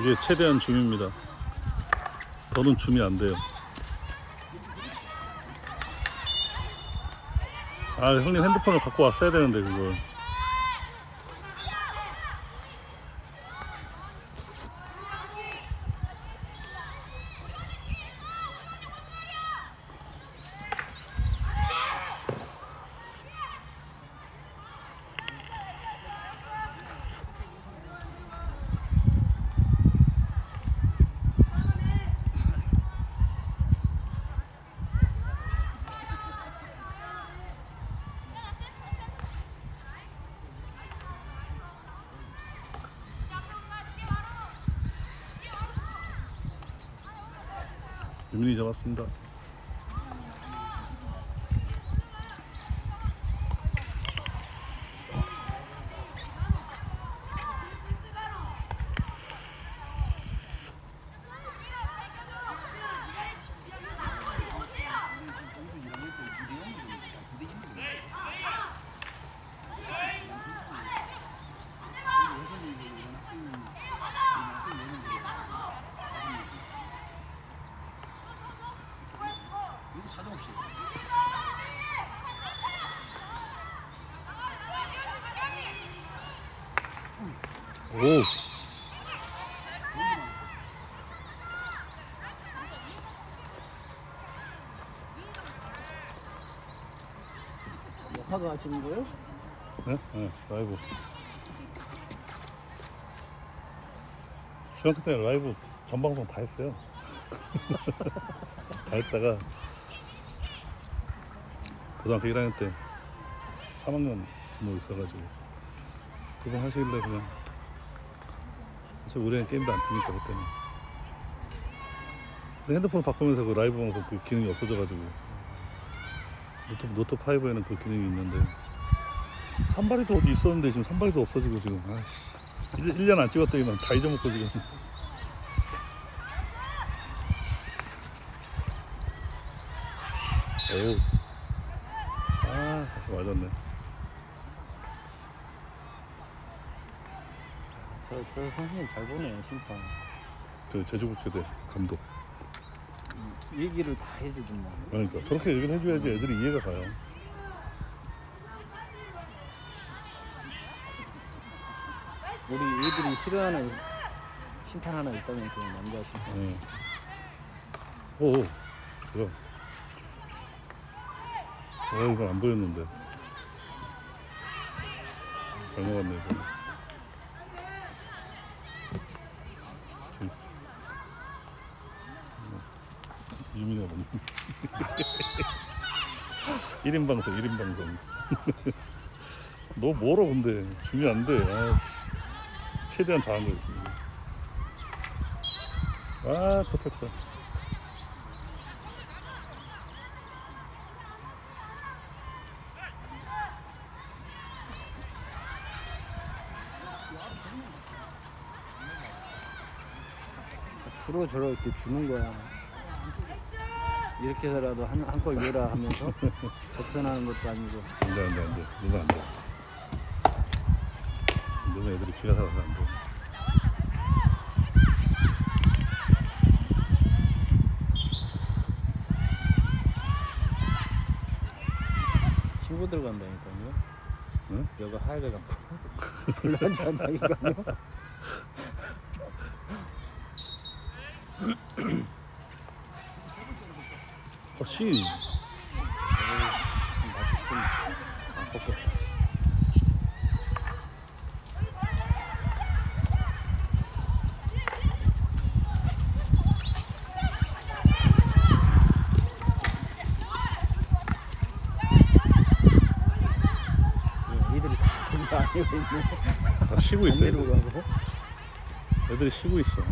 이게 최대한 줌입니다. 더는 줌이 안 돼요. 아 형님 핸드폰을 갖고 왔어야 되는데 그걸. 유민이 잡았습니다. 여기 사정 없이 오. 화가 하시는 거예요? 네? 네, 라이브. 중학교 때 라이브 전방송 다 했어요. 다 했다가 고등학교 1학년 때 3학년 뭐 있어가지고 그거 하시길래 그냥 사실 우리는 게임도 안 뜨니까 그때는. 근데 핸드폰 바꾸면서 그 라이브 방송 그 기능이 없어져가지고. 노트, 노트 5에는 그 기능이 있는데. 산발이도 어디 있었는데 지금 산발이도 없어지고 지금. 아이씨. 1, 년안 찍었더니만 다 잊어먹고 지금. 어우 아 다시 맞았네 저, 저 선생님 잘 보네요 심판. 그 제주국제대 감독. 얘기를 다 해주더만 그러니까 저렇게 얘기를 해줘야지 애들이 이해가 가요. 우리 애들이 싫어하는 심판 하나 있다면서 남자 심판. 응. 오, 오. 그럼 어 이건 안 보였는데. 잘 먹었네 이거 유미가 먹는 1인 방송 1인 방송. 너 뭐러 근데? 안돼. 아이씨. 최대한 다 한 거지 아 perfect 주로 저렇게 주는 거야 이렇게 해서라도 한한골 넣으라 하면서 접선하는 것도 아니고. 안 돼 안 돼 안 돼. 누가 안돼? 너네 애들이 기가 살아서 안 돼? 친구들 간다니까요. 응? 여가 하얗게 갖고. 불난다니까요 이들이 다 쉬고 있어 애들이 쉬고 있어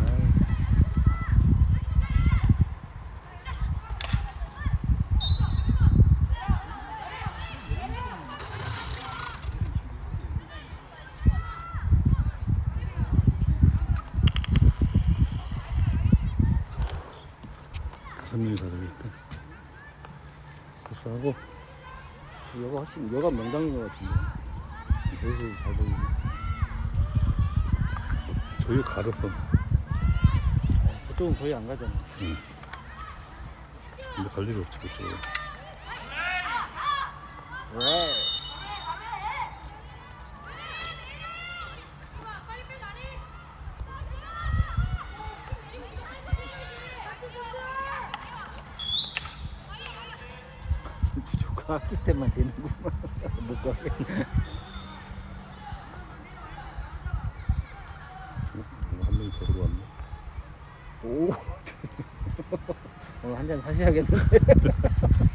다섯 명이 다 저기 있다 벌써 하고 여가 훨씬 여가 명당인 것 같은데 여기서 잘 보이네 저기 가려서 그쪽은 거의 안 가잖아. 근데 갈 일이 없지 그쪽으로. 왜? 무조건 학기 때만 되는구만. 못 가게. 어? 한 명이 더 들어왔네. 오. 오늘 한 잔 사셔야겠는데.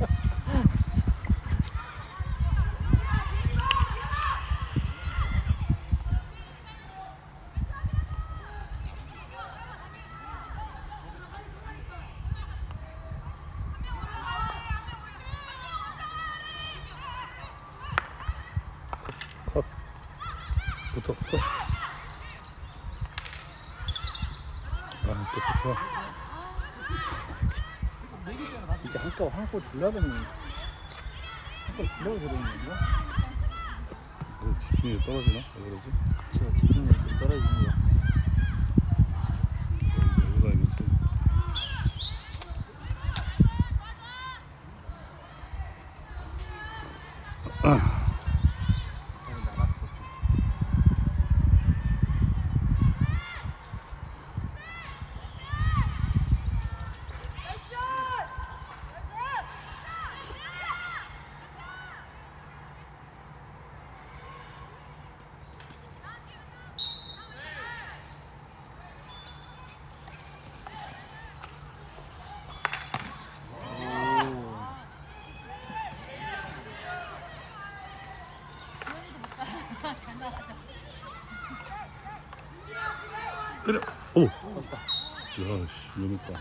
컷. 붙어 붙어. 아또 붙어. 진짜 한꺼 한꺼 둘러보면 한꺼 둘러고 그러는 건가? 왜 집중력이 떨어지나? 왜 그러지? 저 집중력이 좀 떨어지는 거. 때려. 오. 야, 씨, 위험했다.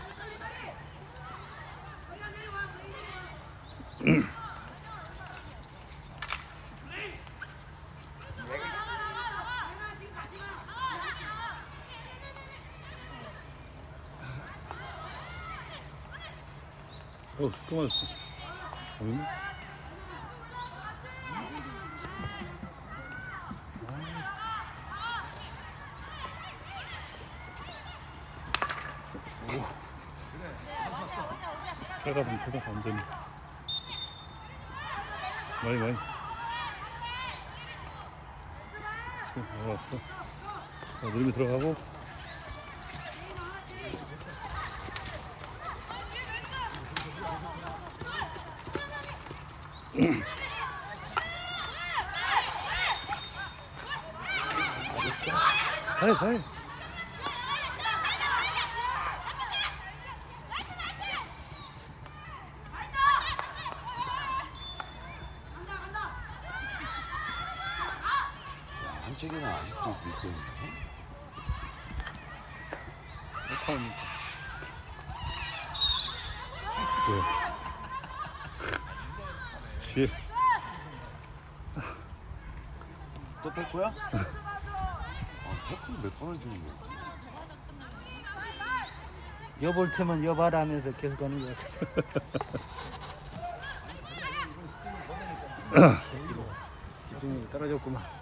어, 또 맞았어. 어딨나? 차가면 차가 안 되네. 많이 많이. 지금 알았어. 자, 느림이 들어가고. 가해 가해. 한쪽에는 아직도 1등. 처음. 네. 지혜. 또 뺐고야? 아, 뺐고 몇 번을 주는 거야? 여볼 테면 여봐라 하면서 계속 가는 것 같아. 집중력이 떨어졌구만.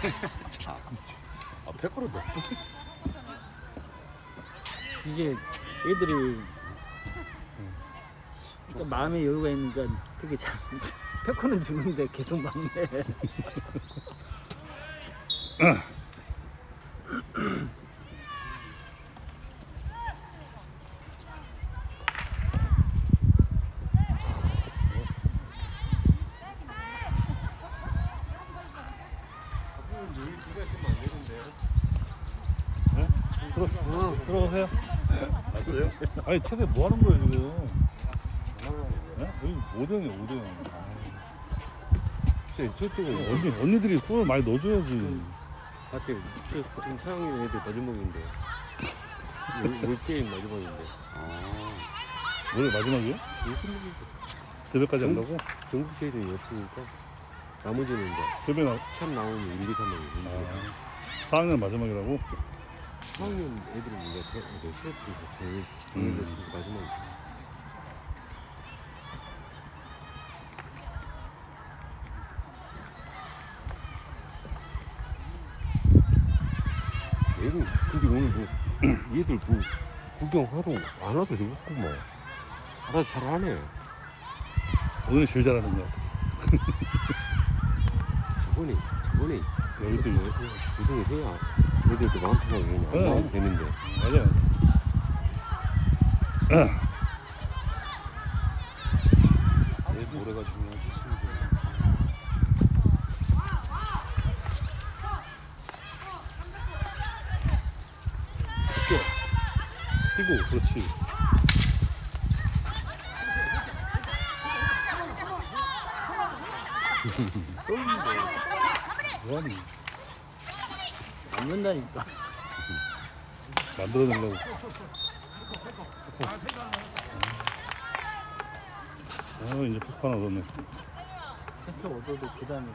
참. 아, 뺐고를 몇 번? 이게 애들이 그러니까 마음의 여유가 있으니까 되게 잘 페코는 주는데 계속 막네. 네? 들어, 들어오세요. 왔어요? 아니, 최대 뭐 하는 거예요, 지금? 네? 여기 5등이에요, 5등. 진짜 저쪽에 언니, 언니들이 골을 많이 넣어줘야지. 밭에 저 지금 사장님 애들 마지막인데 올, 올 게임 마지막인데 아, 오늘 끝내기죠 대회까지 정- 한다고? 전국 세일이 없으니까 나머지는 이제 대회 나 시합 나오면 1, 2, 3을 아, 4학년 마지막이라고? 4학년 애들은 이제 대- 이제 실업도 제일 정해졌으니까 마지막 얘는 근데 오늘 뭐 얘들 뭐 구경하러 안 와도 되겠고 뭐 알아서 잘하네. 오늘 제일 잘하는 거 같아. 저번에 저번에 여기도 뭐 우승을 해야 애들도 마음편하게 그냥 안 응. 나오면 되는데 맞아. 내 모래가 중요하지, 성주. 피고, 그렇지. 뭐하니? 안 된다니까. 만들어내려고. 아, 이제 페퍼 하나 얻었네. 택배 얻어도 부담이.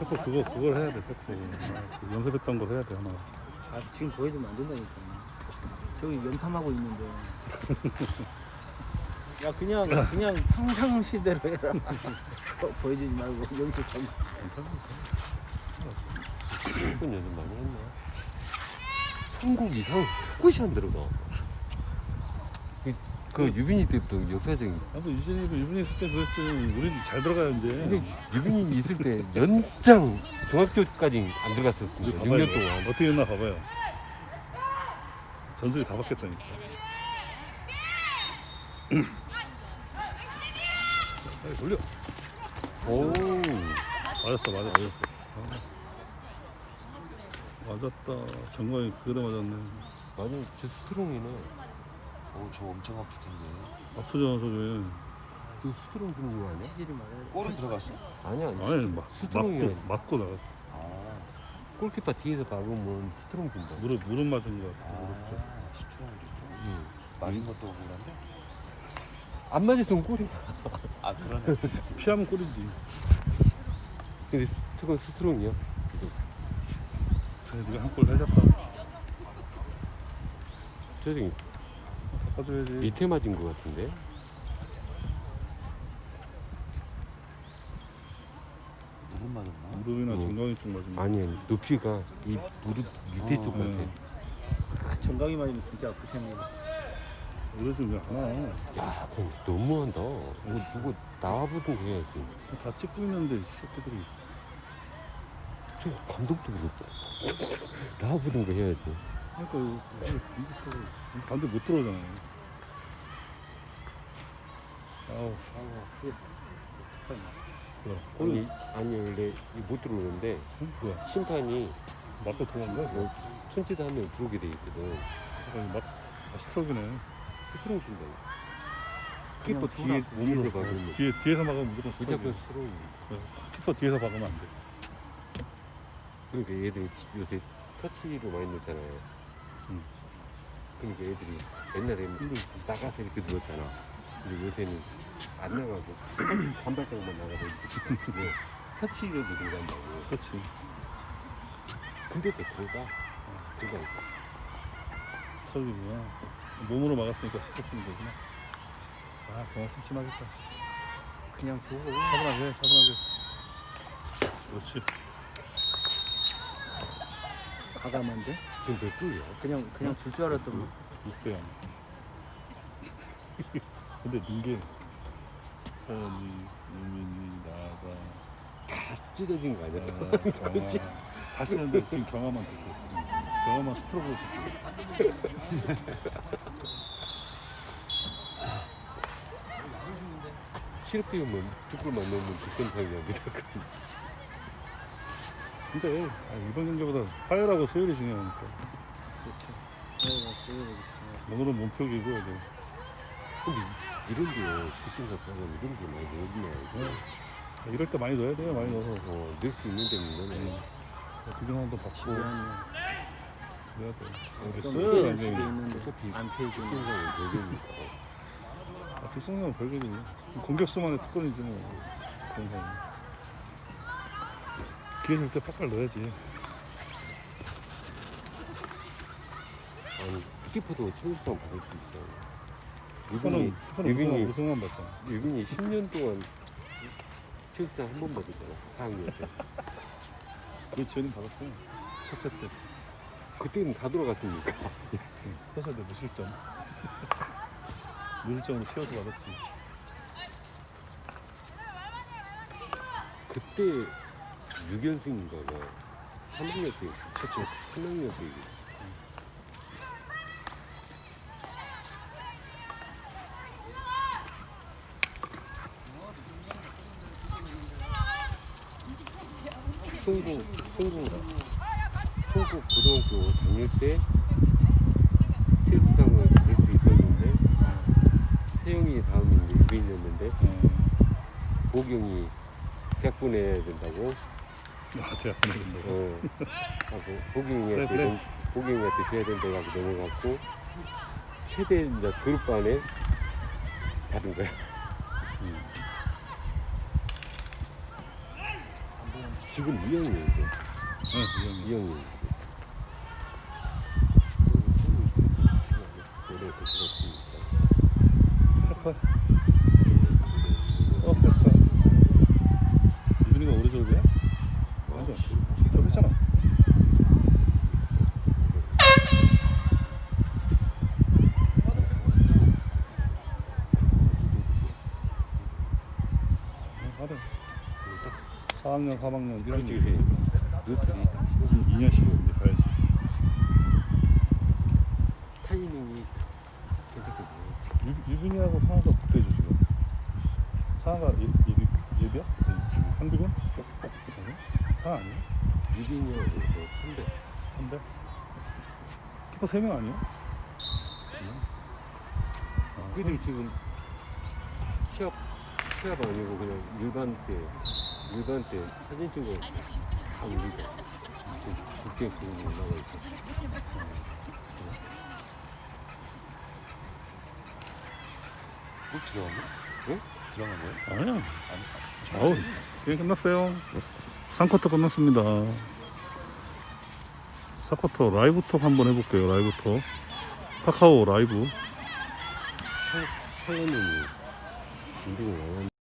페퍼 그거, 그걸 해야 돼, 페퍼. 아, 그 연습했던 걸 해야 돼, 하나. 아, 지금 보여주면 안 된다니까. 저기 연탐하고 있는데. 야, 그냥, 그냥 평상시대로 해라. 그거 보여주지 말고 연습하고. 이번 연습 많이 했나? 삼국 이상 끝이 안 들어가. 그, 그 유빈이 때부터 역사적인. 나도 유진이, 유빈이 있을 때 그랬지. 우린 잘 들어가야 근데 이제. 유빈이 있을 때 연장 중학교까지 안 들어갔었습니다. 봐봐요. 6년 동안. 어떻게 했나 봐봐요. 전술이 다 바뀌었다니까. 빨리 돌려. 오. 맞았어, 맞았어. 아. 맞았다. 정관이 그대로 맞았네. 맞아, 저 스트롱이네. 오, 저 엄청 아플 텐데. 아프잖아, 저게. 저 스트롱 주는 거 아니야? 찌질이 말해. 골은 들어갔어? 아니야. 아니, 막, 스트롱이야. 맞고, 맞고 나갔어. 아, 골키퍼 뒤에서 박으면 스트롱 준다. 무릎, 무릎 맞은 거 같아. 아, 스트롱도 있고. 응. 맞은 것도 억울한데? 안 맞았으면 골이야. 아, 그러네. 피하면 꼴이지. 근데 스- 저건 스트롱이야. 그래, 네가 한골 해줬다. 저기 바꿔줘야지. 밑에 맞은 거 같은데? 무릎 맞았나? 무릎이나 어. 정강이 쪽 맞은 거. 아니, 높이가 이 무릎 밑에 어, 쪽 같아. 네. 정강이 맞으면 진짜 아프겠네. 이러지 왜 하나. 야, 너무한다. 이거 누구 나와보든 해야지. 다 찍고 있는데, 이 새끼들이. 저 감독도 그렇고. 나와보든 거 해야지. 그러니까, 반대 못 들어오잖아요. 아우, 뭐야. 아니, 아니 원래 이못 들어오는데 응? 뭐야. 심판이 맞고 거야? 뭐 손짓 하면 들어오게 돼 있거든. 잠깐, 막, 아, 스트로크네. 스트롱 준다. 키퍼 뒤에 몸으로. 박으면 뒤에, 뒤에서 막으면 무조건 무조건 스트로크. 스트롱. 키퍼 뒤에서 박으면 안 돼. 그러니까 얘들 요새 터치로 많이 넣잖아요. 응. 그러니까 애들이 옛날에는 힘들지. 나가서 이렇게 누웠잖아. 근데 요새는 안 나가고 한 발짝만 나가서 이렇게 근데 터치로도 들어간다고. 그렇지. 근데 또 들어가. 들어가니까. 스트로크구나. 몸으로 막았으니까 스트로크는 되구나. 아, 그만 심심하겠다. 그냥 줘. 차분하게 해, 차분하게. 그렇지. 과감한데? 지금 몇 골이야? 그냥, 그냥 줄 줄 알았더니. 6배야. 근데 민게 선이, 유민이, 나가. 찢어진 거 아니야? 아, 경화. 다시 했는데 지금 경화만 듣고. 경화만 스트로크로 듣고. 시럽 띄우면 두골만 넣으면 득점상이야 무조건. 근데 아, 이번 경기보다 화요일하고 수요일이 중요하니까. 그렇죠. 내가 쓰여야 되겠다. 오늘은 몸풀기고 돼. 근데 이런 게 득점상 가면 이런 게 많이 넣어주네. 네. 이럴 때 많이 넣어야 돼요, 많이 넣어서. 어, 넣을 수 있는 데는 넣네. 두경 한번 받고 지금 해야 돼. 있는데 어차피 안 피해주면 특정상은 되겠니까. 아, 뒷성능은 별개지. 공격수만의 특권이지 뭐. 그런 거. 기회 줄때 팍팍 넣어야지. 아니 키퍼도 체육상 받을 수 있어. 유빈이 유빈이 우승만, 받잖아. 유빈이 10년 동안 체육상 한번 받았잖아. 4학년 때. 그 지연이 받았어. 첫째 때. 그때는 다 돌아갔으니까. 첫째 때 무실점. 무실점으로 채워서 받았지. 그때 6연승인가 봐. 3학년 때 최초 3학년 때 송구 송구가 송구 고등학교 다닐 때 체육상을 갈수 있었는데 세영이 이제 유빈이었는데 어. 보경이 대학 보내야 된다고 아, 대학 보내준다고. 어, 하고 그래, 보경이한테 그래. 넘- 보경이한테 줘야 된다고 하고 넘어갔고 최대 이제 졸업반에 받은 거야. 음. 지금 2학년이죠. 네, 지연이. 2학년. 노래 듣었으니까. 페퍼. 어, 페퍼. 유빈이가 오래 졸업이야? 맞아. 졸업했잖아. 어, 하래. 4학년, 3학년, 1학년. 그렇지, 그렇지. 지금 2년씩 이제 가야지. 타이밍이 괜찮거든요. 유, 유빈이하고 상아가 붙어줘 지금. 상아가 예, 예비, 예비야? 상비군? 상아 아니야? 유빈이하고 저 선배. 한대? 키퍼 3명 아니야? 아, 그들 지금 시합 시합 아니고 그냥 일반 때 일반 때 사진 찍어 다 우리가 지금 국경 부분이 나와 있어. 꼭 들어갔나? 응? 들어간 거야? 아니야. 아우, 게임 끝났어요. 3쿼터 끝났습니다. 4쿼터 라이브 톡 한번 해볼게요. 라이브 톡. 카카오 라이브. 상 상현님이 준비를 안.